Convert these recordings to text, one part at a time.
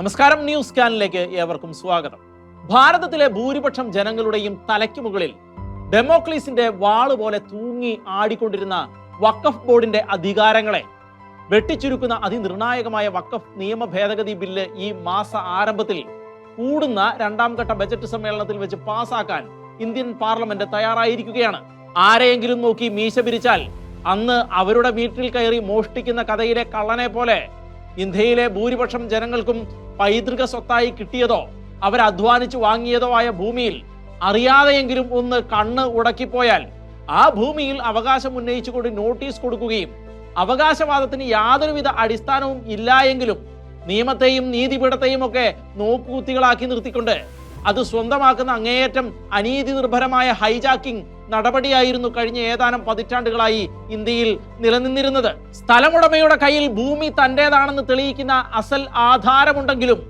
നമസ്കാരം ന്യൂസ് ചാനലിലേക്ക് ഏവർക്കും സ്വാഗതം. ഭാരതത്തിലെ ഭൂരിപക്ഷം ജനങ്ങളുടെയും തലയ്ക്ക് മുകളിൽ ഡെമോക്ലീസിന്റെ വാൾ പോലെ തൂങ്ങി ആടിക്കൊണ്ടിരുന്ന വക്കഫ് ബോർഡിന്റെ അധികാരങ്ങളെ വെട്ടിച്ചുരുക്കുന്ന അതിനിർണായകമായ വക്കഫ് നിയമ ഭേദഗതി ബില്ല് ഈ മാസ ആരംഭത്തിൽ കൂടുന്ന രണ്ടാം ഘട്ട ബജറ്റ് സമ്മേളനത്തിൽ വെച്ച് പാസാക്കാൻ ഇന്ത്യൻ പാർലമെന്റ് തയ്യാറായിരിക്കുകയാണ്. ആരെയെങ്കിലും നോക്കി മീശ പിരിച്ചാൽ അന്ന് അവരുടെ വീട്ടിൽ കയറി മോഷ്ടിക്കുന്ന കഥയിലെ കള്ളനെ പോലെ ഇന്ത്യയിലെ ഭൂരിപക്ഷം ജനങ്ങൾക്കും പൈതൃക സ്വത്തായി കിട്ടിയതോ അവർ അധ്വാനിച്ചു വാങ്ങിയതോ ആയ ഭൂമിയിൽ അറിയാതെയെങ്കിലും ഒന്ന് കണ്ണ് ഉടക്കിപ്പോയാൽ ആ ഭൂമിയിൽ അവകാശം ഉന്നയിച്ചുകൊണ്ട് നോട്ടീസ് കൊടുക്കുകയും അവകാശവാദത്തിന് യാതൊരുവിധ അടിസ്ഥാനവും ഇല്ല എങ്കിലും നിയമത്തെയും നീതിപീഠത്തെയും ഒക്കെ നോക്കുകുത്തികളാക്കി നിർത്തിക്കൊണ്ട് അത് സ്വന്തമാക്കുന്ന അങ്ങേയറ്റം അനീതി നിർഭരമായ ഹൈജാക്കിംഗ് നടപടിയായിരുന്നു കഴിഞ്ഞ ഏതാനും പതിറ്റാണ്ടുകളായി ഇന്ത്യയിൽ നിലനിന്നിരുന്നത്. സ്ഥലമുടമയുടെ കയ്യിൽ ഭൂമി തന്റേതാണെന്ന് തെളിയിക്കുന്ന അസൽ ആധാരമുണ്ടെങ്കിലും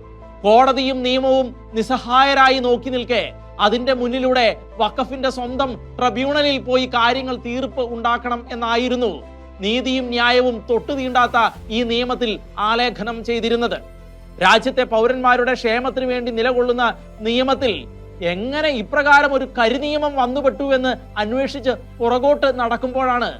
കോടതിയും നിയമവും നിസ്സഹായരായി നോക്കി നിൽക്കെ അതിന്റെ മുന്നിലൂടെ വഖഫിന്റെ സ്വന്തം ട്രിബ്യൂണലിൽ പോയി കാര്യങ്ങൾ തീർപ്പ് ഉണ്ടാക്കണം എന്നായിരുന്നു. നീതിയും ന്യായവും തൊട്ടു തീണ്ടാത്ത ഈ നിയമത്തിൽ ആലേഖനം ചെയ്തിരുന്നത്. രാജ്യത്തെ പൗരന്മാരുടെ ക്ഷേമത്തിന് വേണ്ടി നിലകൊള്ളുന്ന നിയമത്തിൽ എങ്ങനെ ഇപ്രകാരം ഒരു കരിനിയമം വന്നുപെട്ടു എന്ന് അന്വേഷിച്ച് പുറകോട്ട് നടക്കുമ്പോഴാണ്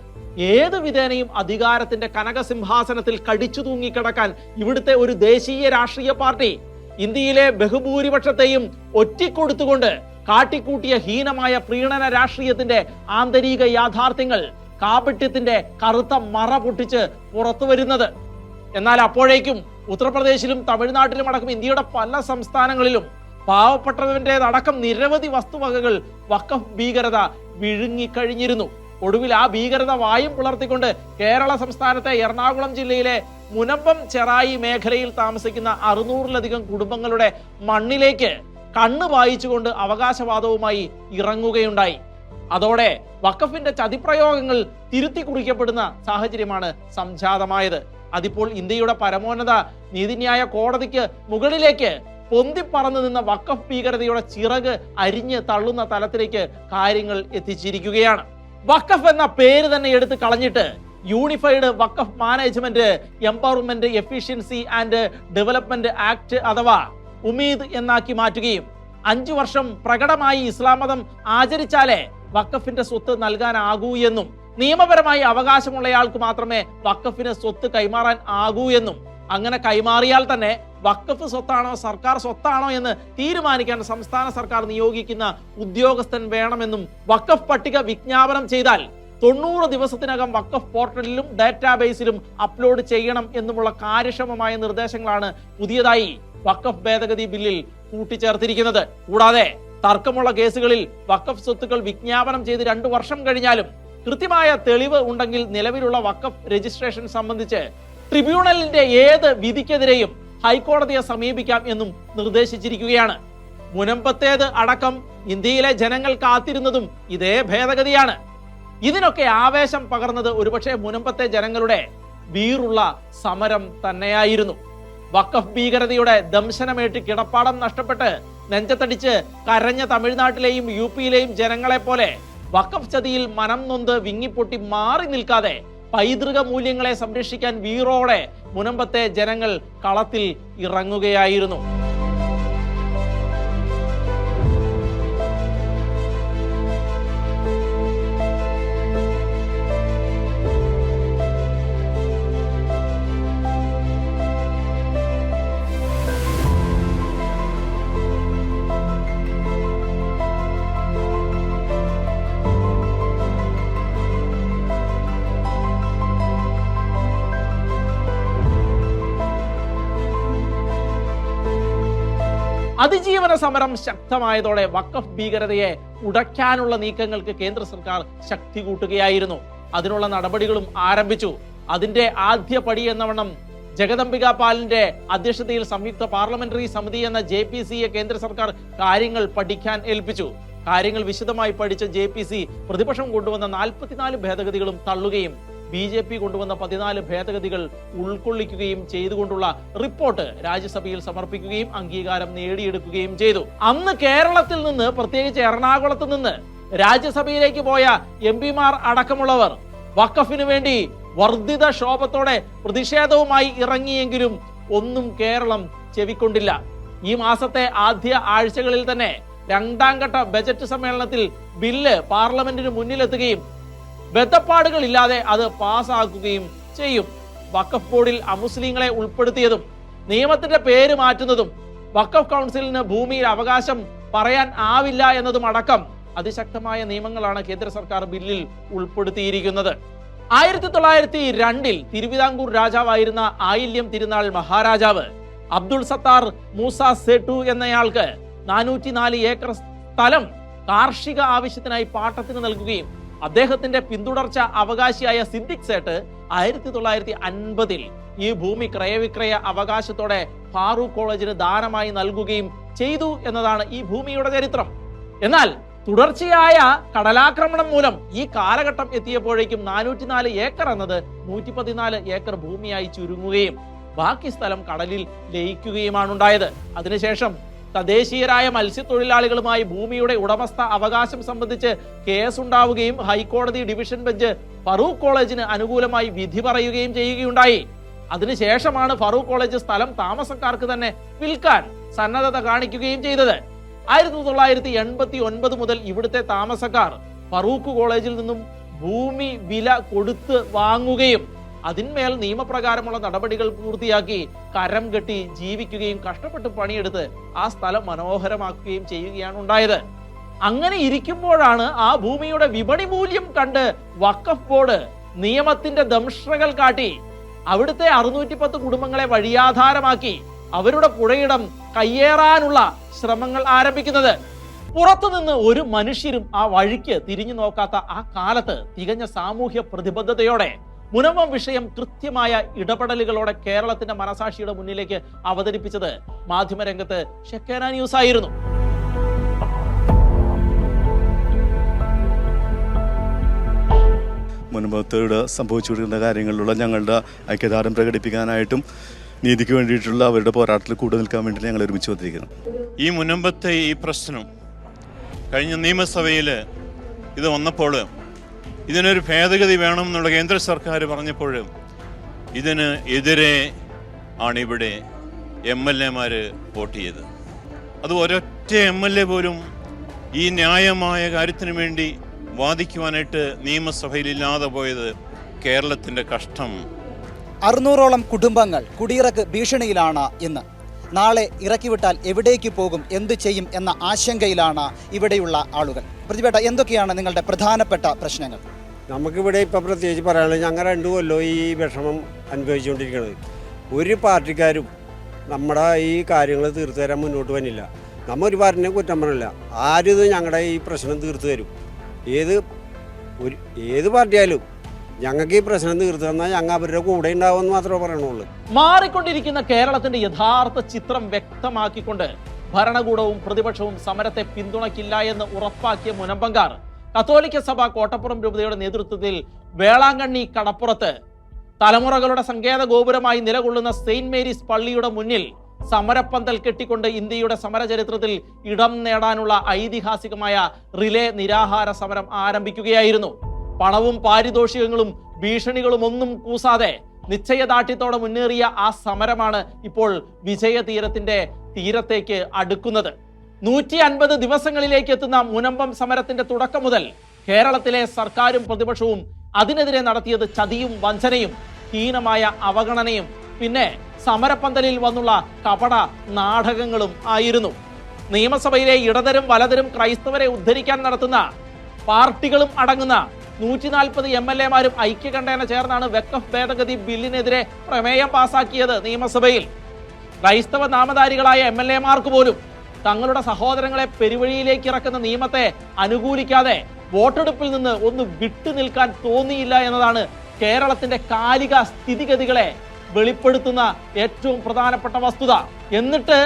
ഏത് വിധേനയും അധികാരത്തിന്റെ കനകസിംഹാസനത്തിൽ കടിച്ചു തൂങ്ങിക്കിടക്കാൻ ഇവിടുത്തെ ഒരു ദേശീയ രാഷ്ട്രീയ പാർട്ടി ഇന്ത്യയിലെ ബഹുഭൂരിപക്ഷത്തെയും ഒറ്റിക്കൊടുത്തുകൊണ്ട് കാട്ടിക്കൂട്ടിയ ഹീനമായ പ്രീണന രാഷ്ട്രീയത്തിന്റെ ആന്തരിക യാഥാർത്ഥ്യങ്ങൾ കാപട്യത്തിന്റെ കറുത്ത മറ പൊട്ടിച്ച് പുറത്തു വരുന്നത് എന്നാൽ അപ്പോഴേക്കും ഉത്തർപ്രദേശിലും തമിഴ്നാട്ടിലും അടക്കം ഇന്ത്യയുടെ പല സംസ്ഥാനങ്ങളിലും പാവപ്പെട്ടവന്റേതടക്കം നിരവധി വസ്തുവകകൾ വഖഫ് ഭീകരത വിഴുങ്ങിക്കഴിഞ്ഞിരുന്നു. ഒടുവിൽ ആ ഭീകരത വായും പുലർത്തിക്കൊണ്ട് കേരള സംസ്ഥാനത്തെ എറണാകുളം ജില്ലയിലെ മുനമ്പം ചെറായി മേഖലയിൽ താമസിക്കുന്ന അറുന്നൂറിലധികം കുടുംബങ്ങളുടെ മണ്ണിലേക്ക് കണ്ണു വായിച്ചുകൊണ്ട് അവകാശവാദവുമായി ഇറങ്ങുകയുണ്ടായി. അതോടെ വഖഫിന്റെ ചതിപ്രയോഗങ്ങൾ തിരുത്തി കുറിക്കപ്പെടുന്ന സാഹചര്യമാണ് സംജാതമായത്. അതിപ്പോൾ ഇന്ത്യയുടെ പരമോന്നത നീതിന്യായ കോടതിക്ക് മുകളിലേക്ക് പൊന്തിപ്പറന്നു നിന്ന വക്കഫ് ഭീകരതയുടെ ചിറക് അരിഞ്ഞ് തള്ളുന്ന തലത്തിലേക്ക് കാര്യങ്ങൾ എത്തിച്ചിരിക്കുകയാണ്. വക്കഫ് എന്ന പേര് തന്നെ എടുത്ത് കളഞ്ഞിട്ട് unified Waqf management empowerment efficiency and development act അഥവാ ഉമീദ് എന്നാക്കി മാറ്റുകയും അഞ്ചു വർഷം പ്രകടമായി ഇസ്ലാം മതം ആചരിച്ചാലേ വക്കഫിന്റെ സ്വത്ത് നൽകാനാകൂ എന്നും നിയമപരമായി അവകാശമുള്ളയാൾക്ക് മാത്രമേ വക്കഫിന് സ്വത്ത് കൈമാറാൻ ആകൂ എന്നും. അങ്ങനെ കൈമാറിയാൽ തന്നെ വക്കഫ് സ്വത്താണോ സർക്കാർ സ്വത്താണോ എന്ന് തീരുമാനിക്കാൻ സംസ്ഥാന സർക്കാർ നിയോഗിക്കുന്ന ഉദ്യോഗസ്ഥൻ വേണമെന്നും വക്കഫ് പട്ടിക വിജ്ഞാപനം ചെയ്താൽ തൊണ്ണൂറ് ദിവസത്തിനകം വക്കഫ് പോർട്ടലിലും ഡാറ്റാബേസിലും അപ്ലോഡ് ചെയ്യണം എന്നുമുള്ള കാര്യക്ഷമമായ നിർദ്ദേശങ്ങളാണ് പുതിയതായി വക്കഫ് ഭേദഗതി ബില്ലിൽ കൂട്ടിച്ചേർത്തിരിക്കുന്നത്. കൂടാതെ തർക്കമുള്ള കേസുകളിൽ വക്കഫ് സ്വത്തുക്കൾ വിജ്ഞാപനം ചെയ്ത് രണ്ടു വർഷം കഴിഞ്ഞാലും കൃത്യമായ തെളിവ് ഉണ്ടെങ്കിൽ നിലവിലുള്ള വക്കഫ് രജിസ്ട്രേഷൻ സംബന്ധിച്ച് ട്രിബ്യൂണലിന്റെ ഏത് വിധിക്കെതിരെയും ഹൈക്കോടതിയെ സമീപിക്കാം എന്നും നിർദ്ദേശിച്ചിരിക്കുകയാണ്. മുനമ്പത്തേത് അടക്കം ഇന്ത്യയിലെ ജനങ്ങൾ കാത്തിരുന്നതും ഇതേ ഭേദഗതിയാണ്. ഇതിനൊക്കെ ആവേശം പകർന്നത് ഒരുപക്ഷെ മുനമ്പത്തെ ജനങ്ങളുടെ വീറുള്ള സമരം തന്നെയായിരുന്നു. വക്കഫ് ഭീകരതയുടെ ദംശനമേറ്റ് കിടപ്പാടം നഷ്ടപ്പെട്ട് നെഞ്ചത്തടിച്ച് കരഞ്ഞ തമിഴ്നാട്ടിലെയും യു പിയിലെയും ജനങ്ങളെ പോലെ വഖഫ് ചതിയിൽ മനം നൊന്ത് വിങ്ങിപ്പൊട്ടി മാറി നിൽക്കാതെ പൈതൃക മൂല്യങ്ങളെ സംരക്ഷിക്കാൻ വീറോടെ മുനമ്പത്തെ ജനങ്ങൾ കളത്തിൽ ഇറങ്ങുകയായിരുന്നു. അതിജീവന സമരം ശക്തമായതോടെ വക്കഫ് ഭീകരതയെ ഉടയ്ക്കാനുള്ള നീക്കങ്ങൾക്ക് കേന്ദ്ര സർക്കാർ ശക്തി കൂട്ടുകയായിരുന്നു. അതിനുള്ള നടപടികളും ആരംഭിച്ചു. അതിന്റെ ആദ്യ പടി എന്നവണ്ണം ജഗദംബിക പാലിന്റെ അധ്യക്ഷതയിൽ സംയുക്ത പാർലമെന്ററി സമിതി എന്ന ജെ പി സിയെ കേന്ദ്ര സർക്കാർ കാര്യങ്ങൾ പഠിക്കാൻ ഏൽപ്പിച്ചു. കാര്യങ്ങൾ വിശദമായി പഠിച്ച ജെ പി സി പ്രതിപക്ഷം കൊണ്ടുവന്ന നാൽപ്പത്തിനാല് ഭേദഗതികളും തള്ളുകയും ബി ജെ പി കൊണ്ടുവന്ന പതിനാല് ഭേദഗതികൾ ഉൾക്കൊള്ളിക്കുകയും ചെയ്തുകൊണ്ടുള്ള റിപ്പോർട്ട് രാജ്യസഭയിൽ സമർപ്പിക്കുകയും അംഗീകാരം നേടിയെടുക്കുകയും ചെയ്തു. അന്ന് കേരളത്തിൽ നിന്ന് പ്രത്യേകിച്ച് എറണാകുളത്ത് നിന്ന് രാജ്യസഭയിലേക്ക് പോയ എം പിമാർ അടക്കമുള്ളവർ വഖഫിന് വേണ്ടി വർദ്ധിത ക്ഷോഭത്തോടെ പ്രതിഷേധവുമായി ഇറങ്ങിയെങ്കിലും ഒന്നും കേരളം ചെവിക്കൊണ്ടില്ല. ഈ മാസത്തെ ആദ്യ ആഴ്ചകളിൽ തന്നെ രണ്ടാം ഘട്ട ബജറ്റ് സമ്മേളനത്തിൽ ബില്ല് പാർലമെന്റിന് മുന്നിലെത്തുകയും ബന്ധപ്പാടുകൾ ഇല്ലാതെ അത് പാസ്സാക്കുകയും ചെയ്യും. വഖഫ് ബോർഡിൽ അമുസ്ലിങ്ങളെ ഉൾപ്പെടുത്തിയതും നിയമത്തിന്റെ പേര് മാറ്റുന്നതും വക്കഫ് കൗൺസിലിന് ഭൂമിയിൽ അവകാശം പറയാൻ ആവില്ല എന്നതും അടക്കം അതിശക്തമായ നിയമങ്ങളാണ് കേന്ദ്ര സർക്കാർ ബില്ലിൽ ഉൾപ്പെടുത്തിയിരിക്കുന്നത്. ആയിരത്തി തൊള്ളായിരത്തി രണ്ടിൽ തിരുവിതാംകൂർ രാജാവായിരുന്ന ആയില്യം തിരുനാൾ മഹാരാജാവ് അബ്ദുൾ സത്താർ മൂസ സെട്ടു എന്നയാൾക്ക് നാനൂറ്റിനാല് ഏക്കർ സ്ഥലം കാർഷിക ആവശ്യത്തിനായി പാട്ടത്തിന് നൽകുകയും അദ്ദേഹത്തിന്റെ പിന്തുടർച്ച അവകാശിയായ സിദ്ദിഖ് സേട്ട് ആയിരത്തി തൊള്ളായിരത്തി അൻപതിൽ ഈ ഭൂമി ക്രയവിക്രയ അവകാശത്തോടെ ഫാറൂഖ് കോളേജിന് ദാനമായി നൽകുകയും ചെയ്തു എന്നതാണ് ഈ ഭൂമിയുടെ ചരിത്രം. എന്നാൽ തുടർച്ചയായ കടലാക്രമണം മൂലം ഈ കാലഘട്ടം എത്തിയപ്പോഴേക്കും നാനൂറ്റിനാല് ഏക്കർ എന്നത് നൂറ്റി പതിനാല് ഏക്കർ ഭൂമിയായി ചുരുങ്ങുകയും ബാക്കി സ്ഥലം കടലിൽ ലയിക്കുകയുമാണ് ഉണ്ടായത്. അതിനുശേഷം തദ്ദേശീയരായ മത്സ്യത്തൊഴിലാളികളുമായി ഭൂമിയുടെ ഉടമസ്ഥ അവകാശം സംബന്ധിച്ച് കേസ് ഉണ്ടാവുകയും ഹൈക്കോടതി ഡിവിഷൻ ബെഞ്ച് ഫറൂഖ് കോളേജിന് അനുകൂലമായി വിധി പറയുകയും ചെയ്യുകയുണ്ടായി. അതിനുശേഷമാണ് ഫറൂഖ് കോളേജ് സ്ഥലം താമസക്കാർക്ക് തന്നെ വിൽക്കാൻ സന്നദ്ധത കാണിക്കുകയും ചെയ്തത്. ആയിരത്തി തൊള്ളായിരത്തി എൺപത്തി ഒൻപത് മുതൽ ഇവിടുത്തെ താമസക്കാർ ഫറൂഖ് കോളേജിൽ നിന്നും ഭൂമി വില കൊടുത്ത് വാങ്ങുകയും അതിന്മേൽ നിയമപ്രകാരമുള്ള നടപടികൾ പൂർത്തിയാക്കി കരം കെട്ടി ജീവിക്കുകയും കഷ്ടപ്പെട്ട് പണിയെടുത്ത് ആ സ്ഥലം മനോഹരമാക്കുകയും ചെയ്യുകയാണ് ഉണ്ടായത്. അങ്ങനെ ഇരിക്കുമ്പോഴാണ് ആ ഭൂമിയുടെ വിപണി മൂല്യം കണ്ട് വക്കഫ് ബോർഡ് നിയമത്തിന്റെ ദംഷ്ട്രകൾ കാട്ടി അവിടുത്തെ അറുന്നൂറ്റി പത്ത് കുടുംബങ്ങളെ വഴിയാധാരമാക്കി അവരുടെ പുഴയിടം കയ്യേറാനുള്ള ശ്രമങ്ങൾ ആരംഭിക്കുന്നത്. പുറത്തുനിന്ന് ഒരു മനുഷ്യരും ആ വഴിക്ക് തിരിഞ്ഞു നോക്കാത്ത ആ കാലത്ത് തികഞ്ഞ സാമൂഹ്യ പ്രതിബദ്ധതയോടെ മുനമ്പം വിഷയം കൃത്യമായ ഇടപെടലുകളോടെ കേരളത്തിന്റെ മനസാക്ഷിയുടെ മുന്നിലേക്ക് അവതരിപ്പിച്ചത് മാധ്യമരംഗത്ത് ഷെക്കേന ന്യൂസ് ആയിരുന്നു. മുൻപത്തോട് സംഭവിച്ചുകൊണ്ടിരുന്ന കാര്യങ്ങളിലുള്ള ഞങ്ങളുടെ ഐക്യദാർഢ്യം പ്രകടിപ്പിക്കാനായിട്ടും നീതിക്ക് വേണ്ടിയിട്ടുള്ള അവരുടെ പോരാട്ടത്തിൽ കൂടെ നിൽക്കാൻ വേണ്ടി ഞങ്ങൾ ഒരുമിച്ച് വന്നിരിക്കുന്നു. ഈ മുനമ്പത്തെ ഈ പ്രശ്നം കഴിഞ്ഞ നിയമസഭയിൽ ഇത് വന്നപ്പോൾ ഇതിനൊരു ഭേദഗതി വേണം എന്നുള്ള കേന്ദ്ര സർക്കാർ പറഞ്ഞപ്പോൾ ഇതിന് എതിരെ ആണിവിടെ എം എൽ എമാർ വോട്ട് ചെയ്തത്. അത് ഒരൊറ്റ എം എൽ എ പോലും ഈ ന്യായമായ കാര്യത്തിന് വേണ്ടി വാദിക്കുവാനായിട്ട് നിയമസഭയിൽ ഇല്ലാതെ പോയത് കേരളത്തിന്റെ കഷ്ടം. അറുന്നൂറോളം കുടുംബങ്ങൾ കുടിയിറക്ക് ഭീഷണിയിലാണ് ഇന്ന്. നാളെ ഇറക്കിവിട്ടാൽ എവിടേക്ക് പോകും എന്തു ചെയ്യും എന്ന ആശങ്കയിലാണ് ഇവിടെയുള്ള ആളുകൾ. പ്രതിപേട്ട എന്തൊക്കെയാണ് നിങ്ങളുടെ പ്രധാനപ്പെട്ട പ്രശ്നങ്ങൾ? നമുക്കിവിടെ ഇപ്പോൾ പ്രത്യേകിച്ച് പറയാനുള്ളത് ഞങ്ങൾ രണ്ടു കൊല്ലം ഈ വിഷമം അനുഭവിച്ചുകൊണ്ടിരിക്കുന്നത് ഒരു പാർട്ടിക്കാരും നമ്മുടെ ഈ കാര്യങ്ങൾ തീർത്തു തരാൻ മുന്നോട്ട് വന്നില്ല. നമ്മൾ ഒരു പാർട്ടിനെ കുറ്റം പറയില്ല. ആരും ഇത് ഞങ്ങളുടെ ഈ പ്രശ്നം തീർത്തു തരും? ഏത് ഒരു ഏത് പാർട്ടിയായാലും ഞങ്ങൾക്ക് ഈ പ്രശ്നം തീർത്തു തന്നാൽ ഞങ്ങൾ അവരുടെ കൂടെ ഉണ്ടാവുമെന്ന് മാത്രമേ പറയണുള്ളൂ. മാറിക്കൊണ്ടിരിക്കുന്ന കേരളത്തിന്റെ യഥാർത്ഥ ചിത്രം വ്യക്തമാക്കിക്കൊണ്ട് ഭരണകൂടവും പ്രതിപക്ഷവും സമരത്തെ പിന്തുണയ്ക്കില്ല എന്ന് ഉറപ്പാക്കിയ മുനമ്പങ്കാർ കത്തോലിക്ക സഭ കോട്ടപ്പുറം രൂപതയുടെ നേതൃത്വത്തിൽ വേളാങ്കണ്ണി കടപ്പുറത്ത് തലമുറകളുടെ സങ്കേത ഗോപുരമായി നിലകൊള്ളുന്ന സെയിന്റ് മേരീസ് പള്ളിയുടെ മുന്നിൽ സമരപ്പന്തൽ കെട്ടിക്കൊണ്ട് ഇന്ത്യയുടെ സമര ചരിത്രത്തിൽ ഇടം നേടാനുള്ള ഐതിഹാസികമായ റിലേ നിരാഹാര സമരം ആരംഭിക്കുകയായിരുന്നു. പണവും പാരിതോഷികങ്ങളും ഭീഷണികളും ഒന്നും കൂസാതെ നിശ്ചയദാർഢ്യത്തോടെ മുന്നേറിയ ആ സമരമാണ് ഇപ്പോൾ വിജയതീരത്തിന്റെ തീരത്തേക്ക് അടുക്കുന്നത്. നൂറ്റി അൻപത് ദിവസങ്ങളിലേക്ക് എത്തുന്ന മുനമ്പം സമരത്തിന്റെ തുടക്കം മുതൽ കേരളത്തിലെ സർക്കാരും പ്രതിപക്ഷവും അതിനെതിരെ നടത്തിയത് ചതിയും വഞ്ചനയും ഹീനമായ അവഗണനയും പിന്നെ സമരപ്പന്തലിൽ വന്നുള്ള കപട നാടകങ്ങളും ആയിരുന്നു. നിയമസഭയിലെ ഇടതരും വലതരും ക്രൈസ്തവരെ ഉദ്ധരിക്കാൻ നടത്തുന്ന പാർട്ടികളും അടങ്ങുന്ന നൂറ്റി നാൽപ്പത് എം എൽ എമാരും ഐക്യകണ്ഠേന ചേർന്നാണ് വെക്കഫ് ഭേദഗതി ബില്ലിനെതിരെ പ്രമേയം പാസാക്കിയത് നിയമസഭയിൽ. ക്രൈസ്തവ നാമധാരികളായ എം എൽ എമാർക്ക് പോലും തങ്ങളുടെ സഹോദരങ്ങളെ പെരുവഴിയിലേക്ക് ഇറക്കുന്ന നിയമത്തെ അനുകൂലിക്കാതെ വോട്ടെടുപ്പിൽ നിന്ന് ഒന്ന് വിട്ടു നിൽക്കാൻ തോന്നിയില്ല എന്നതാണ് കേരളത്തിന്റെ കാലിക സ്ഥിതിഗതികളെ വെളിപ്പെടുത്തുന്ന ഏറ്റവും പ്രധാനപ്പെട്ട വസ്തുത. എന്നിട്ട്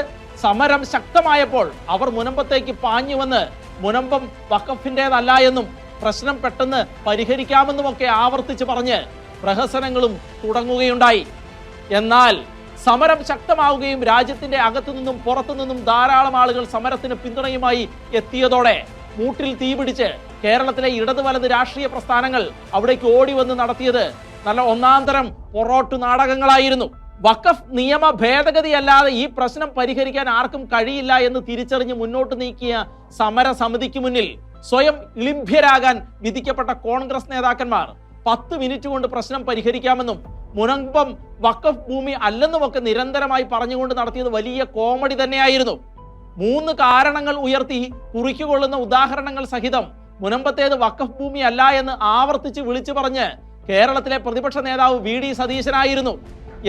സമരം ശക്തമായപ്പോൾ അവർ മുനമ്പത്തേക്ക് പാഞ്ഞു വന്ന് മുനമ്പം വഖഫിന്റെതല്ല എന്നും പ്രശ്നം പെട്ടെന്ന് പരിഹരിക്കാമെന്നുമൊക്കെ ആവർത്തിച്ച് പറഞ്ഞ് പ്രഹസനങ്ങളും തുടങ്ങുകയുണ്ടായി. എന്നാൽ സമരം ശക്തമാവുകയും രാജ്യത്തിന്റെ അകത്തു നിന്നും പുറത്തു നിന്നും ധാരാളം ആളുകൾ സമരത്തിന് പിന്തുണയുമായി എത്തിയതോടെ മൂട്ടിൽ തീപിടിച്ച് കേരളത്തിലെ ഇടതു വലത് രാഷ്ട്രീയ പ്രസ്ഥാനങ്ങൾ അവിടേക്ക് ഓടി വന്ന് നടത്തിയത് നല്ല ഒന്നാന്തരം തരം പൊറോട്ടു നാടകങ്ങളായിരുന്നു. വഖഫ് നിയമ ഭേദഗതി അല്ലാതെ ഈ പ്രശ്നം പരിഹരിക്കാൻ ആർക്കും കഴിയില്ല എന്ന് തിരിച്ചറിഞ്ഞ് മുന്നോട്ട് നീക്കിയ സമര സമിതിക്ക് മുന്നിൽ സ്വയം ഇളിംഭ്യരാകാൻ വിധിക്കപ്പെട്ട കോൺഗ്രസ് നേതാക്കന്മാർ പത്ത് മിനിറ്റ് കൊണ്ട് പ്രശ്നം പരിഹരിക്കാമെന്നും മുനമ്പം വക്കഫ് ഭൂമി അല്ലെന്നുമൊക്കെ നിരന്തരമായി പറഞ്ഞുകൊണ്ട് നടത്തിയത് വലിയ കോമഡി തന്നെയായിരുന്നു. മൂന്ന് കാരണങ്ങൾ ഉയർത്തി കുറിക്കുകൊള്ളുന്ന ഉദാഹരണങ്ങൾ സഹിതം മുനമ്പത്തേത് വക്കഫ് ഭൂമി അല്ല എന്ന് ആവർത്തിച്ച് വിളിച്ചു പറഞ്ഞ് കേരളത്തിലെ പ്രതിപക്ഷ നേതാവ് വി ഡി സതീശനായിരുന്നു.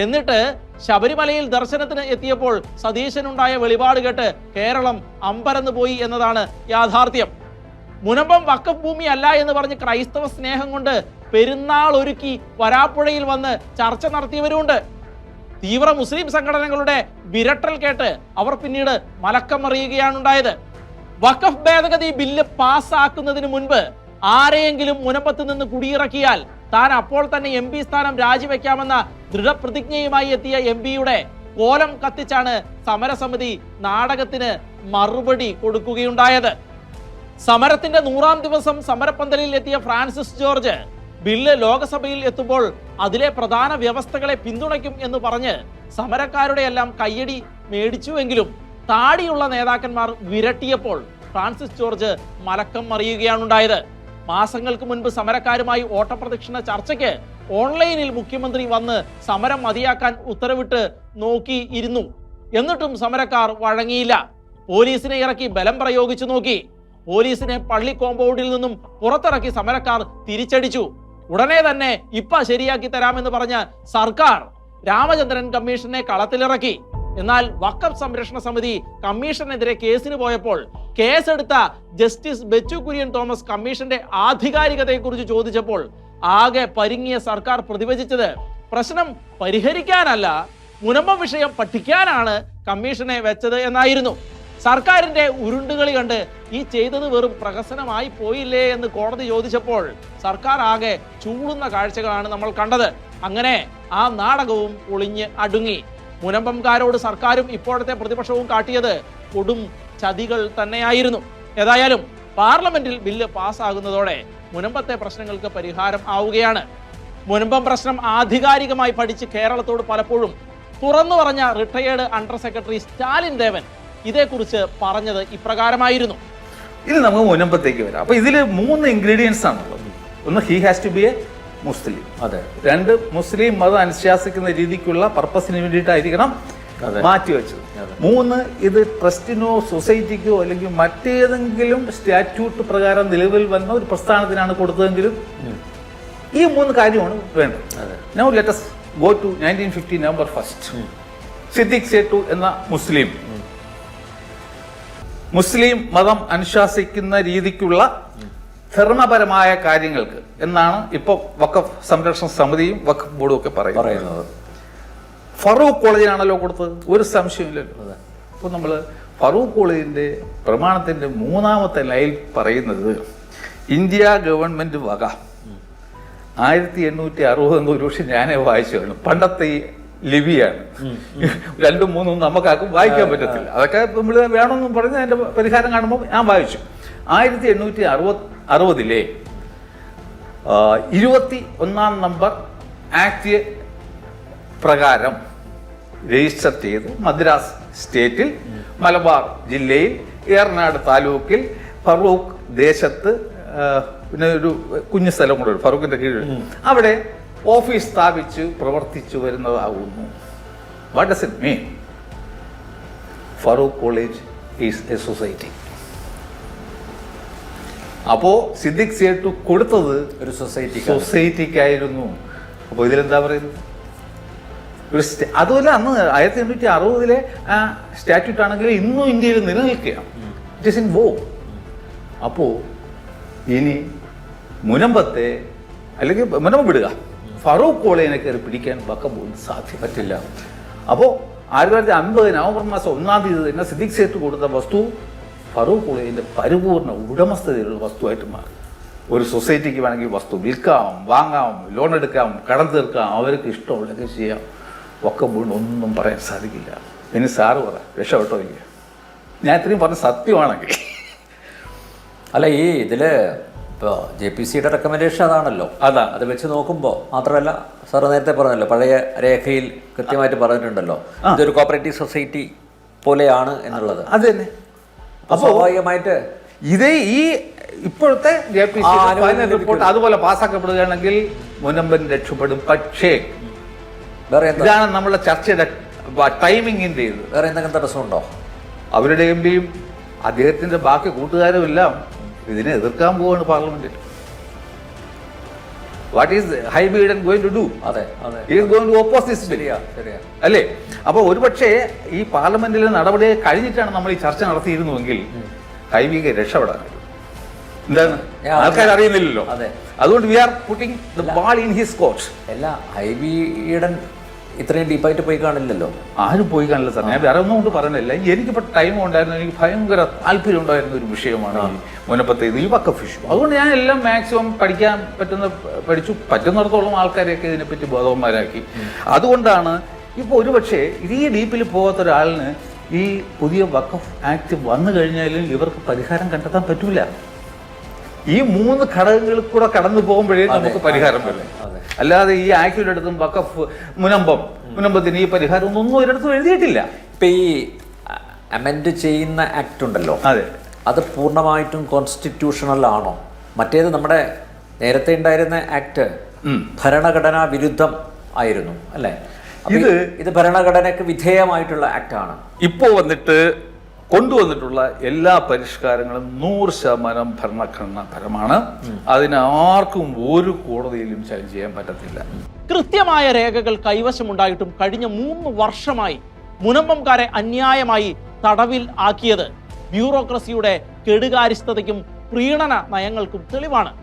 എന്നിട്ട് ശബരിമലയിൽ ദർശനത്തിന് എത്തിയപ്പോൾ സതീശനുണ്ടായ വെളിപാട് കേട്ട് കേരളം അമ്പരന്ന് പോയി എന്നതാണ് യാഥാർത്ഥ്യം. മുനമ്പം വക്കഫ് ഭൂമി അല്ല എന്ന് പറഞ്ഞ് ക്രൈസ്തവ സ്നേഹം കൊണ്ട് പെരുന്നാൾ ഒരുക്കി വരാപ്പുഴയിൽ വന്ന് ചർച്ച നടത്തിയവരുണ്ട് തീവ്ര മുസ്ലിം സംഘടനകളുടെ വിരട്ടൽ കേട്ട് അവർ പിന്നീട് മലക്കം മറിയുകയാണ് ഉണ്ടായത് വഖഫ് ഭേദഗതി ബില്ല് പാസ്സാക്കുന്നതിന് മുൻപ് ആരെയെങ്കിലും മുനപ്പത്ത് നിന്ന് കുടിയിറക്കിയാൽ താൻ അപ്പോൾ തന്നെ എം പി സ്ഥാനം രാജിവെക്കാമെന്ന ദൃഢപ്രതിജ്ഞയുമായി എത്തിയ എം പിയുടെ കോലം കത്തിച്ചാണ് സമരസമിതി നാടകത്തിന് മറുപടി കൊടുക്കുകയുണ്ടായത്. സമരത്തിന്റെ നൂറാം ദിവസം സമരപ്പന്തലിൽ എത്തിയ ഫ്രാൻസിസ് ജോർജ് ബില്ല് ലോകസഭയിൽ എത്തുമ്പോൾ അതിലെ പ്രധാന വ്യവസ്ഥകളെ പിന്തുണയ്ക്കും എന്ന് പറഞ്ഞ് സമരക്കാരുടെ എല്ലാം കയ്യടി മേടിച്ചുവെങ്കിലും താടിയുള്ള നേതാക്കന്മാർ വിരട്ടിയപ്പോൾ ഫ്രാൻസിസ് ജോർജ് മലക്കം മറിയുകയാണുണ്ടായത്. മാസങ്ങൾക്ക് മുൻപ് സമരക്കാരുമായി ഓട്ടപ്രദക്ഷിണ ചർച്ചയ്ക്ക് ഓൺലൈനിൽ മുഖ്യമന്ത്രി വന്ന് സമരം മതിയാക്കാൻ ഉത്തരവിട്ട് നോക്കിയിരുന്നു എന്നിട്ടും സമരക്കാർ വഴങ്ങിയില്ല. പോലീസിനെ ഇറക്കി ബലം പ്രയോഗിച്ചു നോക്കി. പോലീസിനെ പള്ളി കോമ്പൗണ്ടിൽ നിന്നും പുറത്തിറക്കി സമരക്കാർ തിരിച്ചടിച്ചു. ഉടനെ തന്നെ ഇപ്പ ശരിയാക്കി തരാമെന്ന് പറഞ്ഞ സർക്കാർ രാമചന്ദ്രൻ കമ്മീഷനെ കളത്തിലിറക്കി. എന്നാൽ വക്കഫ് സംരക്ഷണ സമിതി കമ്മീഷനെതിരെ കേസിന് പോയപ്പോൾ കേസെടുത്ത ജസ്റ്റിസ് ബെച്ചു കുര്യൻ തോമസ് കമ്മീഷന്റെ ആധികാരികതയെക്കുറിച്ച് ചോദിച്ചപ്പോൾ ആകെ പരിങ്ങിയ സർക്കാർ പ്രതിവചിച്ചത് പ്രശ്നം പരിഹരിക്കാനല്ല മുനമ്പം വിഷയം പഠിക്കാനാണ് കമ്മീഷനെ വെച്ചത് എന്നായിരുന്നു. സർക്കാരിന്റെ ഉരുണ്ടുകളി കണ്ട് ഈ ചെയ്തത് വെറും പ്രഹസനമായി പോയില്ലേ എന്ന് കോടതി ചോദിച്ചപ്പോൾ സർക്കാർ ആകെ ചൂടുന്ന കാഴ്ചകളാണ് നമ്മൾ കണ്ടത്. അങ്ങനെ ആ നാടകവും ഒളിഞ്ഞ് അടുങ്ങി. മുനമ്പംകാരോട് സർക്കാരും ഇപ്പോഴത്തെ പ്രതിപക്ഷവും കാട്ടിയത് കൊടും ചതികൾ തന്നെയായിരുന്നു. ഏതായാലും പാർലമെന്റിൽ ബില്ല് പാസ്സാകുന്നതോടെ മുനമ്പത്തെ പ്രശ്നങ്ങൾക്ക് പരിഹാരം ആവുകയാണ്. മുനമ്പം പ്രശ്നം ആധികാരികമായി പഠിച്ച് കേരളത്തോട് പലപ്പോഴും തുറന്നു പറഞ്ഞ retired under secretary Stalin Devan ഇതേക്കുറിച്ച് പറഞ്ഞത് ഇപ്രകാരമായിരുന്നു. ഇനി നമുക്ക് മുനമ്പത്തേക്ക് വരാം. അപ്പൊ ഇതിൽ മൂന്ന് ഇൻഗ്രീഡിയൻസ് ആണുള്ളത്. ഒന്ന് he has to be a Muslim അതെ. രണ്ട് മുസ്ലിം മതം അനുശാസിക്കുന്ന രീതിക്കുള്ള പർപ്പസിന് വേണ്ടിയിട്ടായിരിക്കണം അതെ. മാറ്റിവെച്ചത് മൂന്ന് ഇത് ട്രസ്റ്റിനോ സൊസൈറ്റിക്കോ അല്ലെങ്കിൽ മറ്റേതെങ്കിലും സ്റ്റാറ്റ്യൂട്ട് പ്രകാരം നിലവിൽ വന്ന ഒരു പ്രസ്ഥാനത്തിനാണ് കൊടുത്തതെങ്കിലും ഈ മൂന്ന് കാര്യമാണ് വേണ്ടത്. Now let's go to nineteen fifty November first Siddique Sait എന്ന മുസ്ലിം. മുസ്ലിം മതം അനുശാസിക്കുന്ന രീതിക്കുള്ള ധർമ്മപരമായ കാര്യങ്ങൾക്ക് എന്നാണ് ഇപ്പോൾ വഖഫ് സംരക്ഷണ സമിതിയും വഖഫ് ബോർഡും ഒക്കെ പറയുന്നത്. ഫറൂഖ് കോളേജിനാണല്ലോ കൊടുത്തത്. ഒരു സംശയമില്ലല്ലോ അപ്പോൾ നമ്മൾ ഫറൂഖ് കോളേജിന്റെ പ്രമാണത്തിന്റെ മൂന്നാമത്തെ ലൈൻ പറയുന്നത് ഇന്ത്യ ഗവൺമെന്റ് വക. ആയിരത്തി എണ്ണൂറ്റി അറുപത് എന്ന് ഒരു പക്ഷെ ഞാനേ വായിച്ചു പണ്ടത്തെ ഈ ലിപിയാണ്. രണ്ടും മൂന്നും നമുക്കാർക്കും വായിക്കാൻ പറ്റത്തില്ല. അതൊക്കെ നമ്മൾ വേണമെന്നും പറഞ്ഞ് അതിന്റെ പരിഹാരം കാണുമ്പോൾ ഞാൻ വായിച്ചു. ആയിരത്തി എണ്ണൂറ്റി അറുപത് അറുപതിലെ ഇരുപത്തി ഒന്നാം നമ്പർ ആക്ട് പ്രകാരം രജിസ്റ്റർ ചെയ്ത് മദ്രാസ് സ്റ്റേറ്റിൽ മലബാർ ജില്ലയിൽ ഏറനാട് താലൂക്കിൽ ഫറൂഖ് ദേശത്ത് പിന്നെ ഒരു കുഞ്ഞു സ്ഥലം കൂടെ ഫറൂഖിന്റെ കീഴിൽ. അവിടെ ഓഫീസ് സ്ഥാപിച്ച് പ്രവർത്തിച്ചു വരുന്നതാകുന്നു what does it mean Farook college is a society അപ്പോ സിദ്ദിഖ് സേട്ടു കൊടുത്തത് ഒരു സൊസൈറ്റി സൊസൈറ്റിക്കായിരുന്നു അപ്പോൾ ഇതിലെന്താ പറയുന്നത്? ഒരു അതുപോലെ അന്ന് ആയിരത്തി എണ്ണൂറ്റി അറുപതിലെ ആ സ്റ്റാറ്റ്യൂട്ട് ആണെങ്കിൽ ഇന്നും ഇന്ത്യയിൽ നിലനിൽക്കുകയാണ്. ഇറ്റ് ഇസ് ഇൻ വോ അപ്പോൾ ഇനി മുനമ്പത്തെ അല്ലെങ്കിൽ മുനമ്പ് വിടുക ഫറൂഖ് കോളേജിനെ കയറി പിടിക്കാൻ വക്കം പോലും സാധ്യം പറ്റില്ല. അപ്പോൾ ആയിരത്തി തൊള്ളായിരത്തി അമ്പത് നവംബർ മാസം ഒന്നാം തീയതി തന്നെ സിദ്ദിഖ് സേത്ത് കൊടുത്ത വസ്തു ഫറൂഖ് കോളേജിന്റെ പരിപൂർണ ഉടമസ്ഥതയിലുള്ള വസ്തുവായിട്ട് മാറി. ഒരു സൊസൈറ്റിക്ക് വേണമെങ്കിൽ വസ്തു വിൽക്കാം വാങ്ങാം ലോൺ എടുക്കാം കടം തീർക്കാം അവർക്ക് ഇഷ്ടമുള്ളതൊക്കെ ചെയ്യാം. ഒക്കെ മുഴുവൻ ഒന്നും പറയാൻ സാധിക്കില്ല. ഇനി സാറ് പറ രക്ഷപ്പെട്ടോ ഇല്ല. ഞാൻ ഇത്രയും പറഞ്ഞ സത്യമാണെങ്കിൽ. അല്ല ഈ ഇതിൽ ഇപ്പോൾ ജെ പി സിയുടെ റെക്കമെൻഡേഷൻ അതാണല്ലോ. അതാ. അത് വെച്ച് നോക്കുമ്പോൾ മാത്രമല്ല സാർ നേരത്തെ പറഞ്ഞല്ലോ പഴയ രേഖയിൽ കൃത്യമായിട്ട് പറഞ്ഞിട്ടുണ്ടല്ലോ ഇതൊരു കോപ്പറേറ്റീവ് സൊസൈറ്റി പോലെയാണ് എന്നുള്ളത്. അത് തന്നെ. അപ്പോൾ സ്വാഭാവികമായിട്ട് ഇതേ ഈ ഇപ്പോഴത്തെ J P C final report അതുപോലെ പാസ്സാക്കപ്പെടുകയാണെങ്കിൽ മുനമ്പൻ രക്ഷപ്പെടും. പക്ഷേ വേറെ ഇതാണ് നമ്മുടെ ചർച്ചയുടെ ടൈമിങ്ങിന്റെ ഇത് വേറെ എന്തെങ്കിലും തടസ്സമുണ്ടോ? അവരുടെ എം പിയും അദ്ദേഹത്തിന്റെ ബാക്കി കൂട്ടുകാരും എല്ലാം ഇതിനെ എതിർക്കാൻ പോവാണ് പാർലമെന്റിൽ. What is Hibi Eden going to do അതെ is going to oppose this ശരിയാ ശരിയാ. അല്ലേ? അപ്പോൾ ഒരുപക്ഷെ ഈ പാർലമെന്റിലെ നടപടി കഴിഞ്ഞിട്ടാണ് നമ്മൾ ഈ ചർച്ച നടത്തിയിരുന്നുവെങ്കിൽ ഹൈബിക്ക് രക്ഷപ്പെടാൻ എന്താണ്? ആൾക്കാർ അറിയുന്നില്ലല്ലോ. അതെ. അതുകൊണ്ട് we are putting the ball in his coach അല്ല ഐ ബി ഈഡൻ ഇത്രയും ഡീപ്പായിട്ട് പോയി കാണില്ലല്ലോ? ആരും പോയി കാണില്ല സാർ. ഞാൻ വേറെ ഒന്നും കൊണ്ട് പറയുന്നില്ല എനിക്കിപ്പോൾ ടൈം ഉണ്ടായിരുന്നു. എനിക്ക് ഭയങ്കര താല്പര്യം ഉണ്ടായിരുന്ന ഒരു വിഷയമാണ് ഈ മുനപ്പത്തെ ഇത് ഈ വക്കഫ് ഇഷ്യൂ അതുകൊണ്ട് ഞാൻ എല്ലാം മാക്സിമം പഠിക്കാൻ പറ്റുന്ന പഠിച്ചു പറ്റുന്നിടത്തോളം ആൾക്കാരെയൊക്കെ ഇതിനെപ്പറ്റി ബോധവന്മാരാക്കി. അതുകൊണ്ടാണ് ഇപ്പോൾ ഒരുപക്ഷെ ഈ ഡീപ്പിൽ പോകാത്ത ഒരാളിന് ഈ പുതിയ വക്കഫ് ആക്ട് വന്നു കഴിഞ്ഞാലും ഇവർക്ക് പരിഹാരം കണ്ടെത്താൻ പറ്റൂല. ഈ മൂന്ന് ഘടകങ്ങളിൽ കൂടെ കടന്നു പോകുമ്പോഴേ നമുക്ക് പരിഹാരം വരും. അല്ലാതെ ഈ അടുത്തും വക്കഫ് മുനമ്പം മുനമ്പത്തിന് ഈ പരിഹാരം ഒന്നും ഒന്നും ഒരിടത്തും എഴുതിയിട്ടില്ല. ഇപ്പൊ ഈ അമെൻഡ് ചെയ്യുന്ന ആക്ട് ഉണ്ടല്ലോ. അതെ. അത് പൂർണമായിട്ടും കോൺസ്റ്റിറ്റ്യൂഷണൽ ആണോ? മറ്റേത് നമ്മുടെ നേരത്തെ ഉണ്ടായിരുന്ന ആക്ട്. ഭരണഘടനാ വിരുദ്ധം ആയിരുന്നു അല്ലേ? ഇത് ഇത് ഭരണഘടനയ്ക്ക് വിധേയമായിട്ടുള്ള ആക്ട് ആണ്. ഇപ്പോ വന്നിട്ട് കൊണ്ടുവന്നിട്ടുള്ള എല്ലാ പരിഷ്കാരങ്ങളും നൂറ് ശതമാനം ഭരണഘടനാപരമാണ് അതിന് ആർക്കും ഒരു കോടതിയിലും ചലഞ്ച് ചെയ്യാൻ പറ്റത്തില്ല. കൃത്യമായ രേഖകൾ കൈവശമുണ്ടായിട്ടും കഴിഞ്ഞ മൂന്ന് വർഷമായി മുനമ്പംകാരെ അന്യായമായി തടവിൽ ആക്കിയത്. ബ്യൂറോക്രസിയുടെ കെടുകാരിസ്ഥതയ്ക്കും പ്രീണന നയങ്ങൾക്കും തെളിവാണ്.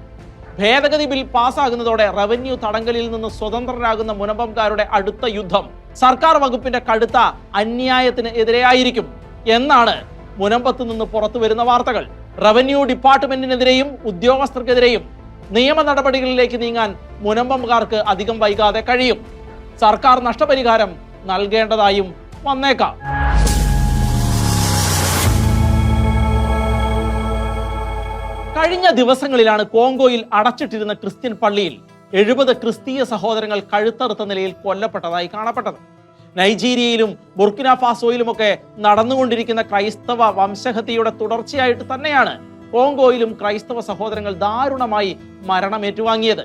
ഭേദഗതി ബിൽ പാസ്സാകുന്നതോടെ റവന്യൂ തടങ്കലിൽ നിന്ന് സ്വതന്ത്രരാകുന്ന മുനമ്പംകാരുടെ അടുത്ത യുദ്ധം സർക്കാർ വകുപ്പിന്റെ കടുത്ത അന്യായത്തിന് എതിരെയായിരിക്കും. എന്നാണ് മുനമ്പത്ത് നിന്ന് പുറത്തു വരുന്ന വാർത്തകൾ. റവന്യൂ ഡിപ്പാർട്ട്മെന്റിനെതിരെയും ഉദ്യോഗസ്ഥർക്കെതിരെയും നിയമ നടപടികളിലേക്ക് നീങ്ങാൻ മുനമ്പംകാർക്ക് അധികം വൈകാതെ കഴിയും. സർക്കാർ നഷ്ടപരിഹാരം നൽകേണ്ടതായും വന്നേക്കാം. കഴിഞ്ഞ ദിവസങ്ങളിലാണ് കോങ്കോയിൽ അടച്ചിട്ടിരുന്ന ക്രിസ്ത്യൻ പള്ളിയിൽ എഴുപത് ക്രിസ്തീയ സഹോദരങ്ങൾ കഴുത്തറുത്ത നിലയിൽ കൊല്ലപ്പെട്ടതായി കാണപ്പെട്ടത്. നൈജീരിയയിലും ബുർക്കിന ഫാസോയിലുമൊക്കെ നടന്നുകൊണ്ടിരിക്കുന്ന ക്രൈസ്തവ വംശഹത്യയുടെ തുടർച്ചയായിട്ട് തന്നെയാണ് കോങ്കോയിലും ക്രൈസ്തവ സഹോദരങ്ങൾ ദാരുണമായി മരണം ഏറ്റുവാങ്ങിയത്.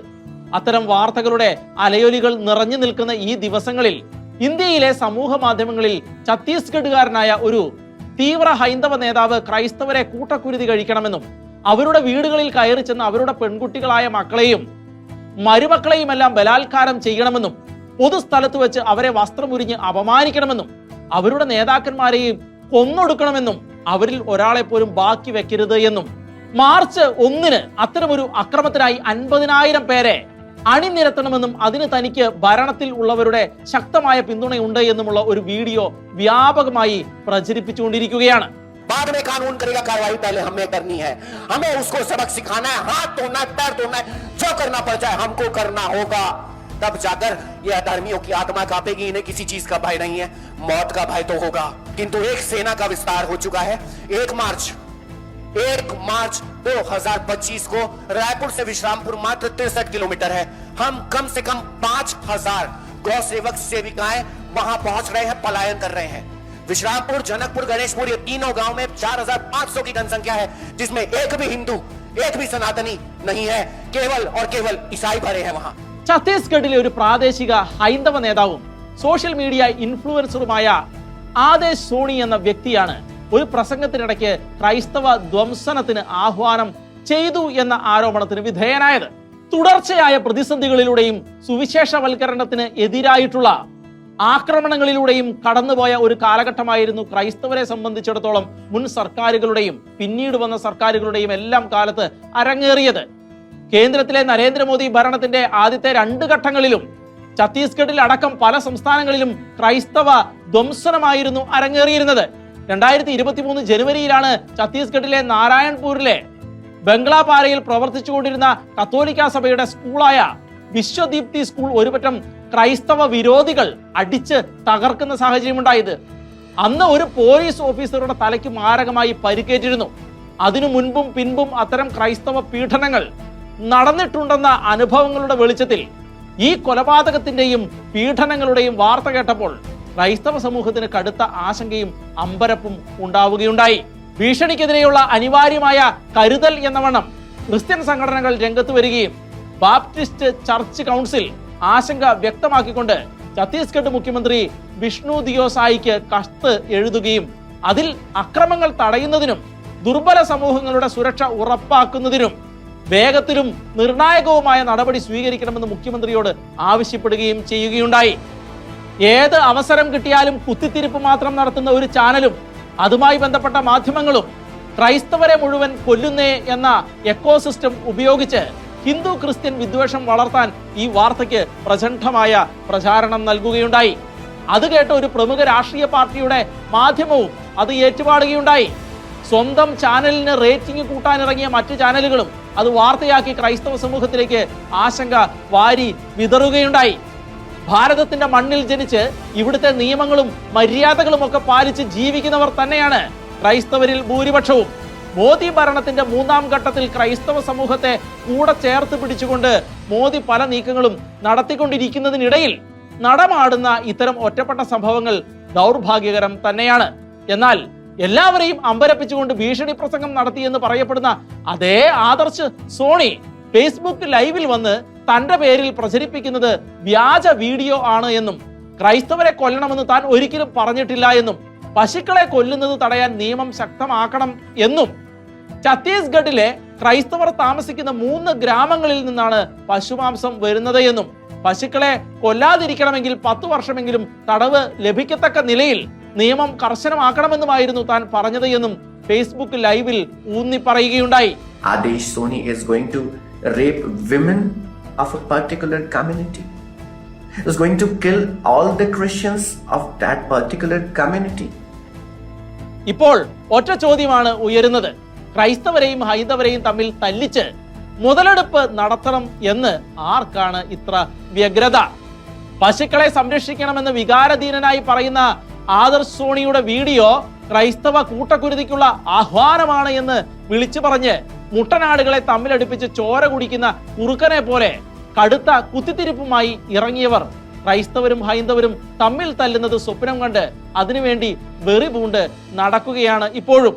അത്തരം വാർത്തകളുടെ അലയൊലികൾ നിറഞ്ഞു നിൽക്കുന്ന ഈ ദിവസങ്ങളിൽ ഇന്ത്യയിലെ സമൂഹ മാധ്യമങ്ങളിൽ ഛത്തീസ്ഗഡുകാരനായ ഒരു തീവ്ര ഹൈന്ദവ നേതാവ് ക്രൈസ്തവരെ കൂട്ടക്കുരുതി കഴിക്കണമെന്നും അവരുടെ വീടുകളിൽ കയറി ചെന്ന് അവരുടെ പെൺകുട്ടികളായ മക്കളെയും മരുമക്കളെയുമെല്ലാം ബലാത്കാരം ചെയ്യണമെന്നും പൊതുസ്ഥലത്ത് വെച്ച് അവരെ വസ്ത്രമുരിഞ്ഞ് അപമാനിക്കണമെന്നും അവരുടെ നേതാക്കന്മാരെയും കൊന്നൊടുക്കണമെന്നും അവരിൽ ഒരാളെ പോലും ബാക്കി വെക്കരുത് എന്നും മാർച്ച് ഒന്നിന് അത്തരമൊരു അക്രമത്തിനായി അൻപതിനായിരം പേരെ അണിനിരത്തണമെന്നും അതിന് തനിക്ക് ഭരണത്തിൽ ഉള്ളവരുടെ ശക്തമായ പിന്തുണയുണ്ട് എന്നുമുള്ള ഒരു വീഡിയോ വ്യാപകമായി പ്രചരിപ്പിച്ചുകൊണ്ടിരിക്കുകയാണ് बाद में कानून करेगा कार्रवाई पहले हमें करनी है हमें उसको सबक सिखाना है हाथ तोड़ना है पैर तोड़ना है जो करना पड़ जाए हमको करना होगा तब जाकर ये अधर्मियों की आत्मा कापेगी इन्हें किसी चीज़ का भय नहीं है। मौत का भय तो होगा। किंतु एक सेना का विस्तार हो चुका है। एक मार्च एक मार्च 2025 को रायपुर से विश्रामपुर मात्र तिरसठ किलोमीटर है। हम कम से कम पाँच हज़ार गौ सेवक सेविकाएँ वहाँ पहुँच रहे हैं पलायन कर रहे हैं। विश्रामपुर जनकपुर गणेशपुर ये तीनों गाँव में 4,500 की जनसंख्या है जिसमें एक भी हिंदू एक भी सनातनी नहीं है। केवल और केवल ईसाई भरे हैं वहाँ। ഛത്തീസ്ഗഡിലെ ഒരു പ്രാദേശിക ഹൈന്ദവ നേതാവും സോഷ്യൽ മീഡിയ ഇൻഫ്ലുവൻസറുമായ ആദേശ് സോണി എന്ന വ്യക്തിയാണ് ഒരു പ്രസംഗത്തിനിടയ്ക്ക് ക്രൈസ്തവ ധ്വംസനത്തിന് ആഹ്വാനം ചെയ്തു എന്ന ആരോപണത്തിന് വിധേയനായത്. തുടർച്ചയായ പ്രതിസന്ധികളിലൂടെയും സുവിശേഷവൽക്കരണത്തിന് എതിരായിട്ടുള്ള ആക്രമണങ്ങളിലൂടെയും കടന്നുപോയ ഒരു കാലഘട്ടമായിരുന്നു ക്രൈസ്തവരെ സംബന്ധിച്ചിടത്തോളം മുൻ സർക്കാരുകളുടെയും പിന്നീട് വന്ന സർക്കാരുകളുടെയും എല്ലാം കാലത്ത് അരങ്ങേറിയത്. കേന്ദ്രത്തിലെ നരേന്ദ്രമോദി ഭരണത്തിന്റെ ആദ്യത്തെ രണ്ട് ഘട്ടങ്ങളിലും ഛത്തീസ്ഗഡിൽ അടക്കം പല സംസ്ഥാനങ്ങളിലും ക്രൈസ്തവ ധ്വംസനമായിരുന്നു അരങ്ങേറിയിരുന്നത്. രണ്ടായിരത്തി ഇരുപത്തി മൂന്ന് ജനുവരിയിലാണ് ഛത്തീസ്ഗഡിലെ നാരായൺപൂരിലെ ബംഗ്ലാപാരയിൽ പ്രവർത്തിച്ചുകൊണ്ടിരുന്ന കത്തോലിക്ക സഭയുടെ സ്കൂളായ വിശ്വദീപ്തി സ്കൂൾ ഒരുപറ്റം ക്രൈസ്തവ വിരോധികൾ അടിച്ച് തകർക്കുന്ന സാഹചര്യമുണ്ടായത്. അന്ന് ഒരു പോലീസ് ഓഫീസറുടെ തലയ്ക്ക് മാരകമായി പരിക്കേറ്റിരുന്നു. അതിനു മുൻപും പിൻപും അത്തരം ക്രൈസ്തവ പീഡനങ്ങൾ നടന്നിട്ടുണ്ടെന്ന അനുഭവങ്ങളുടെ വെളിച്ചത്തിൽ ഈ കൊലപാതകത്തിന്റെയും പീഡനങ്ങളുടെയും വാർത്ത കേട്ടപ്പോൾ ക്രൈസ്തവ സമൂഹത്തിന് കടുത്ത ആശങ്കയും അമ്പരപ്പും ഉണ്ടാവുകയുണ്ടായി. ഭീഷണിക്കെതിരെയുള്ള അനിവാര്യമായ കരുതൽ എന്ന വണ്ണം ക്രിസ്ത്യൻ സംഘടനകൾ രംഗത്ത് വരികയും ബാപ്റ്റിസ്റ്റ് ചർച്ച് കൗൺസിൽ ആശങ്ക വ്യക്തമാക്കിക്കൊണ്ട് ഛത്തീസ്ഗഡ് മുഖ്യമന്ത്രി വിഷ്ണു ദിയോസായിക്ക് കത്ത് എഴുതുകയും അതിൽ അക്രമങ്ങൾ തടയുന്നതിനും ദുർബല സമൂഹങ്ങളുടെ സുരക്ഷ ഉറപ്പാക്കുന്നതിനും വേഗത്തിലും നിർണായകവുമായ നടപടി സ്വീകരിക്കണമെന്ന് മുഖ്യമന്ത്രിയോട് ആവശ്യപ്പെടുകയും ചെയ്യുകയുണ്ടായി. ഏത് അവസരം കിട്ടിയാലും കുത്തിത്തിരിപ്പ് മാത്രം നടത്തുന്ന ഒരു ചാനലും അതുമായി ബന്ധപ്പെട്ട മാധ്യമങ്ങളും ക്രൈസ്തവരെ മുഴുവൻ കൊല്ലുന്നേ എന്ന എക്കോസിസ്റ്റം ഉപയോഗിച്ച് ഹിന്ദു ക്രിസ്ത്യൻ വിദ്വേഷം വളർത്താൻ ഈ വാർത്തയ്ക്ക് പ്രചണ്ഡമായ പ്രചാരണം നൽകുകയുണ്ടായി. അത് കേട്ട ഒരു പ്രമുഖ രാഷ്ട്രീയ പാർട്ടിയുടെ മാധ്യമവും അത് ഏറ്റുപാടുകയുണ്ടായി. സ്വന്തം ചാനലിന് റേറ്റിംഗ് കൂട്ടാനിറങ്ങിയ മറ്റ് ചാനലുകളും അത് വാർത്തയാക്കി ക്രൈസ്തവ സമൂഹത്തിലേക്ക് ആശങ്ക വാരി വിതറുകയുണ്ടായി. ഭാരതത്തിന്റെ മണ്ണിൽ ജനിച്ച് ഇവിടുത്തെ നിയമങ്ങളും മര്യാദകളും ഒക്കെ പാലിച്ച് ജീവിക്കുന്നവർ തന്നെയാണ് ക്രൈസ്തവരിൽ ഭൂരിപക്ഷവും. മോദി ഭരണത്തിന്റെ മൂന്നാം ഘട്ടത്തിൽ ക്രൈസ്തവ സമൂഹത്തെ കൂടെ ചേർത്ത് പിടിച്ചുകൊണ്ട് മോദി പല നീക്കങ്ങളും നടത്തിക്കൊണ്ടിരിക്കുന്നതിനിടയിൽ നടമാടുന്ന ഇത്തരം ഒറ്റപ്പെട്ട സംഭവങ്ങൾ ദൗർഭാഗ്യകരം തന്നെയാണ്. എന്നാൽ എല്ലാവരെയും അമ്പരപ്പിച്ചുകൊണ്ട് ഭീഷണി പ്രസംഗം നടത്തിയെന്ന് പറയപ്പെടുന്ന അതേ ആദർശ് സോണി ഫേസ്ബുക്ക് ലൈവിൽ വന്ന് തന്റെ പേരിൽ പ്രചരിപ്പിക്കുന്നത് വ്യാജ വീഡിയോ ആണ് എന്നും ക്രൈസ്തവരെ കൊല്ലണമെന്ന് താൻ ഒരിക്കലും പറഞ്ഞിട്ടില്ല എന്നും പശുക്കളെ കൊല്ലുന്നത് തടയാൻ നിയമം ശക്തമാക്കണം എന്നും ഛത്തീസ്ഗഡിലെ ക്രൈസ്തവർ താമസിക്കുന്ന മൂന്ന് ഗ്രാമങ്ങളിൽ നിന്നാണ് പശുമാംസം വരുന്നത് എന്നും പശുക്കളെ കൊല്ലാതിരിക്കണമെങ്കിൽ പത്തു വർഷമെങ്കിലും തടവ് ലഭിക്കത്തക്ക നിലയിൽ നിയമം കർശനമാക്കണമെന്നുമായിരുന്നു താൻ പറഞ്ഞത് എന്നും ഫേസ്ബുക്ക് ലൈവിൽ ഊന്നി പറയുകയുണ്ടായി Adesh Soni is going to rape women of a particular community. Is going to kill all the Christians of that particular community. ഇപ്പോൾ ഒറ്റ ചോദ്യമാണ് ഉയരുന്നത് ക്രൈസ്തവരെയും ഹൈന്ദവരെയും തമ്മിൽ തല്ലിച്ച് മുതലെടുപ്പ് നടത്തണം എന്ന് ആർക്കാണ് ഇത്ര വ്യഗ്രത പശുക്കളെ സംരക്ഷിക്കണമെന്ന് വികാരധീനനായി പറയുന്ന ആദർശ് സോണിയുടെ വീഡിയോ ക്രൈസ്തവ കൂട്ടക്കുരുതിക്കുള്ള ആഹ്വാനമാണ് എന്ന് വിളിച്ചു പറഞ്ഞ് മുട്ടനാടുകളെ തമ്മിലടുപ്പിച്ച് ചോര കുടിക്കുന്ന കുറുക്കനെ പോലെ കടുത്ത കുത്തിത്തിരിപ്പുമായി ഇറങ്ങിയവർ. ക്രൈസ്തവരും ഹൈന്ദവരും തമ്മിൽ തല്ലുന്നത് സ്വപ്നം കണ്ട് അതിനുവേണ്ടി വെറി പൂണ്ട് നടക്കുകയാണ് ഇപ്പോഴും.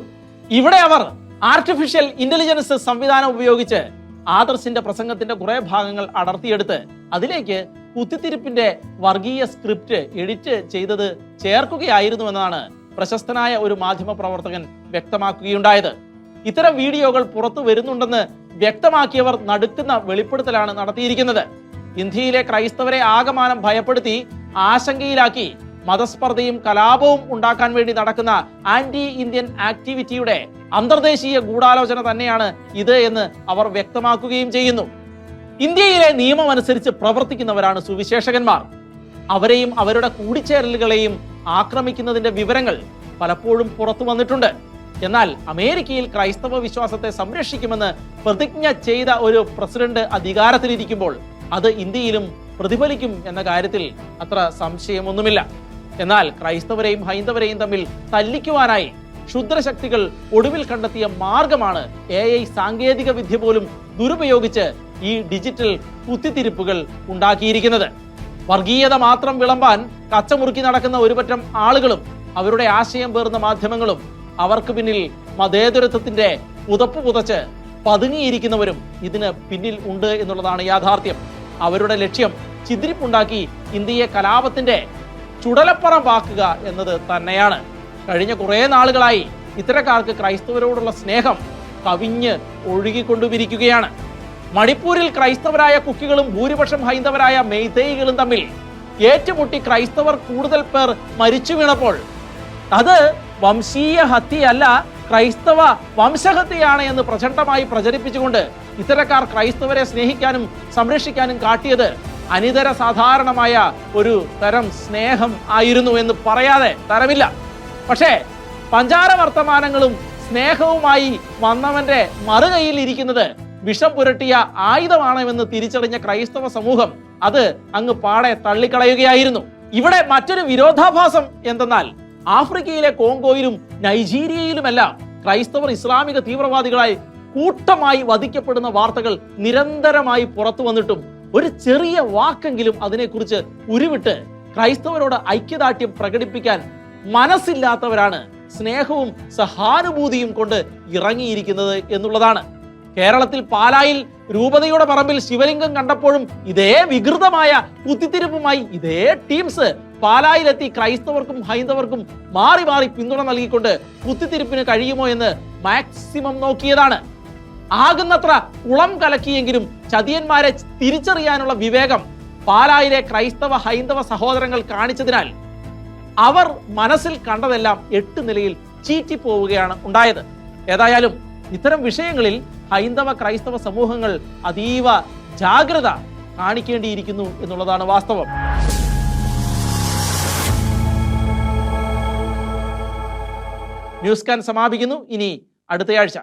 ഇവിടെ അവർ ആർട്ടിഫിഷ്യൽ ഇന്റലിജൻസ് സംവിധാനം ഉപയോഗിച്ച് ആദർശിന്റെ പ്രസംഗത്തിന്റെ കുറെ ഭാഗങ്ങൾ അടർത്തിയെടുത്ത് അതിലേക്ക് കുത്തിത്തിരിപ്പിന്റെ വർഗീയ സ്ക്രിപ്റ്റ് എഡിറ്റ് ചെയ്തത് ചേർക്കുകയായിരുന്നു എന്നാണ് പ്രശസ്തനായ ഒരു മാധ്യമ പ്രവർത്തകൻ വ്യക്തമാക്കുകയുണ്ടായത്. ഇത്തരം വീഡിയോകൾ പുറത്തു വരുന്നുണ്ടെന്ന് വ്യക്തമാക്കിയവർ നടുക്കുന്ന വെളിപ്പെടുത്തലാണ് നടത്തിയിരിക്കുന്നത്. ഇന്ത്യയിലെ ക്രൈസ്തവരെ ആകമാനം ഭയപ്പെടുത്തി ആശങ്കയിലാക്കി മതസ്പർദ്ധയും കലാപവും ഉണ്ടാക്കാൻ വേണ്ടി നടക്കുന്ന ആന്റി ഇന്ത്യൻ ആക്ടിവിറ്റിയുടെ അന്തർദേശീയ ഗൂഢാലോചന തന്നെയാണ് ഇത് എന്ന് അവർ വ്യക്തമാക്കുകയും ചെയ്യുന്നു. ഇന്ത്യയിലെ നിയമം അനുസരിച്ച് പ്രവർത്തിക്കുന്നവരാണ് സുവിശേഷകന്മാർ. അവരെയും അവരുടെ കൂടിച്ചേരലുകളെയും ആക്രമിക്കുന്നതിന്റെ വിവരങ്ങൾ പലപ്പോഴും പുറത്തു വന്നിട്ടുണ്ട്. എന്നാൽ അമേരിക്കയിൽ ക്രൈസ്തവ വിശ്വാസത്തെ സംരക്ഷിക്കുമെന്ന് പ്രതിജ്ഞ ചെയ്ത ഒരു പ്രസിഡന്റ് അധികാരത്തിലിരിക്കുമ്പോൾ അത് ഇന്ത്യയിലും പ്രതിഫലിക്കും എന്ന കാര്യത്തിൽ അത്ര സംശയമൊന്നുമില്ല. എന്നാൽ ക്രൈസ്തവരെയും ഹൈന്ദവരെയും തമ്മിൽ തല്ലിക്കുവാനായി ക്ഷുദ്രശക്തികൾ ഒടുവിൽ കണ്ടെത്തിയ മാർഗമാണ് എ ഐ സാങ്കേതിക വിദ്യ പോലും ദുരുപയോഗിച്ച് ഈ ഡിജിറ്റൽ കുത്തിത്തിരിപ്പുകൾ ഉണ്ടാക്കിയിരിക്കുന്നത്. വർഗീയത മാത്രം വിളമ്പാൻ കച്ചമുറുക്കി നടക്കുന്ന ഒരുപറ്റം ആളുകളും അവരുടെ ആശയം പേർന്ന മാധ്യമങ്ങളും അവർക്ക് പിന്നിൽ മതേതരത്വത്തിന്റെ പുതപ്പ് പുതച്ച് പതുങ്ങിയിരിക്കുന്നവരും ഇതിന് പിന്നിൽ ഉണ്ട് എന്നുള്ളതാണ് യാഥാർത്ഥ്യം. അവരുടെ ലക്ഷ്യം ചിതിരിപ്പുണ്ടാക്കി ഇന്ത്യയെ കലാപത്തിന്റെ ചുടലപ്പറമ്പാക്കുക എന്നത് തന്നെയാണ്. കഴിഞ്ഞ കുറേ നാളുകളായി ഇത്തരക്കാർക്ക് ക്രൈസ്തവരോടുള്ള സ്നേഹം കവിഞ്ഞ് ഒഴുകിക്കൊണ്ടുമിരിക്കുകയാണ്. മണിപ്പൂരിൽ ക്രൈസ്തവരായ കുക്കികളും ഭൂരിപക്ഷം ഹൈന്ദവരായ മെയ്തേയികളും തമ്മിൽ ഏറ്റുമുട്ടി ക്രൈസ്തവർ കൂടുതൽ പേർ മരിച്ചു വീണപ്പോൾ. അത് വംശീയ ഹത്യയല്ല ക്രൈസ്തവ വംശഹത്യയാണ് എന്ന് പ്രചണ്ഡമായി പ്രചരിപ്പിച്ചുകൊണ്ട് ഇത്തരക്കാർ ക്രൈസ്തവരെ സ്നേഹിക്കാനും സംരക്ഷിക്കാനും കാട്ടിയത് അനിതര സാധാരണമായ ഒരു തരം സ്നേഹം ആയിരുന്നു എന്ന് പറയാതെ തരമില്ല. പക്ഷേ പഞ്ചാര വർത്തമാനങ്ങളും സ്നേഹവുമായി വന്നവന്റെ മറുകയിൽ ഇരിക്കുന്നത് വിഷം പുരട്ടിയ ആയുധമാണെന്ന് തിരിച്ചറിഞ്ഞ ക്രൈസ്തവ സമൂഹം അത് അങ്ങ് പാടെ തള്ളിക്കളയുകയായിരുന്നു. ഇവിടെ മറ്റൊരു വിരോധാഭാസം എന്തെന്നാൽ ആഫ്രിക്കയിലെ കോങ്കോയിലും നൈജീരിയയിലുമെല്ലാം ക്രൈസ്തവർ ഇസ്ലാമിക തീവ്രവാദികളായി കൂട്ടമായി വധിക്കപ്പെടുന്ന വാർത്തകൾ നിരന്തരമായി പുറത്തു വന്നിട്ടും ഒരു ചെറിയ വാക്കെങ്കിലും അതിനെക്കുറിച്ച് ഉരുവിട്ട് ക്രൈസ്തവരോട് ഐക്യദാർഢ്യം പ്രകടിപ്പിക്കാൻ മനസ്സില്ലാത്തവരാണ് സ്നേഹവും സഹാനുഭൂതിയും കൊണ്ട് ഇറങ്ങിയിരിക്കുന്നത് എന്നുള്ളതാണ്. കേരളത്തിൽ പാലായിൽ രൂപതയുടെ പറമ്പിൽ ശിവലിംഗം കണ്ടപ്പോഴും ഇതേ വികൃതമായ കുത്തിത്തിരിപ്പുമായി ഇതേ ടീംസ് പാലായിലെത്തി ക്രൈസ്തവർക്കും ഹൈന്ദവർക്കും മാറി മാറി പിന്തുണ നൽകിക്കൊണ്ട് കുത്തിത്തിരിപ്പിന് കഴിയുമോ എന്ന് മാക്സിമം നോക്കിയതാണ്. ആകുന്നത്ര കുളം കലക്കിയെങ്കിലും ചതിയന്മാരെ തിരിച്ചറിയാനുള്ള വിവേകം പാലായിലെ ക്രൈസ്തവ ഹൈന്ദവ സഹോദരങ്ങൾ കാണിച്ചതിനാൽ അവർ മനസ്സിൽ കണ്ടതെല്ലാം എട്ട് നിലയിൽ ചീറ്റിപ്പോവുകയാണ് ഉണ്ടായത്. ഏതായാലും ഇത്തരം വിഷയങ്ങളിൽ ഹൈന്ദവ ക്രൈസ്തവ സമൂഹങ്ങൾ അതീവ ജാഗ്രത കാണിക്കേണ്ടിയിരിക്കുന്നു എന്നുള്ളതാണ് വാസ്തവം. ന്യൂസ് കാൻ സമാപിക്കുന്നു. ഇനി അടുത്തയാഴ്ച.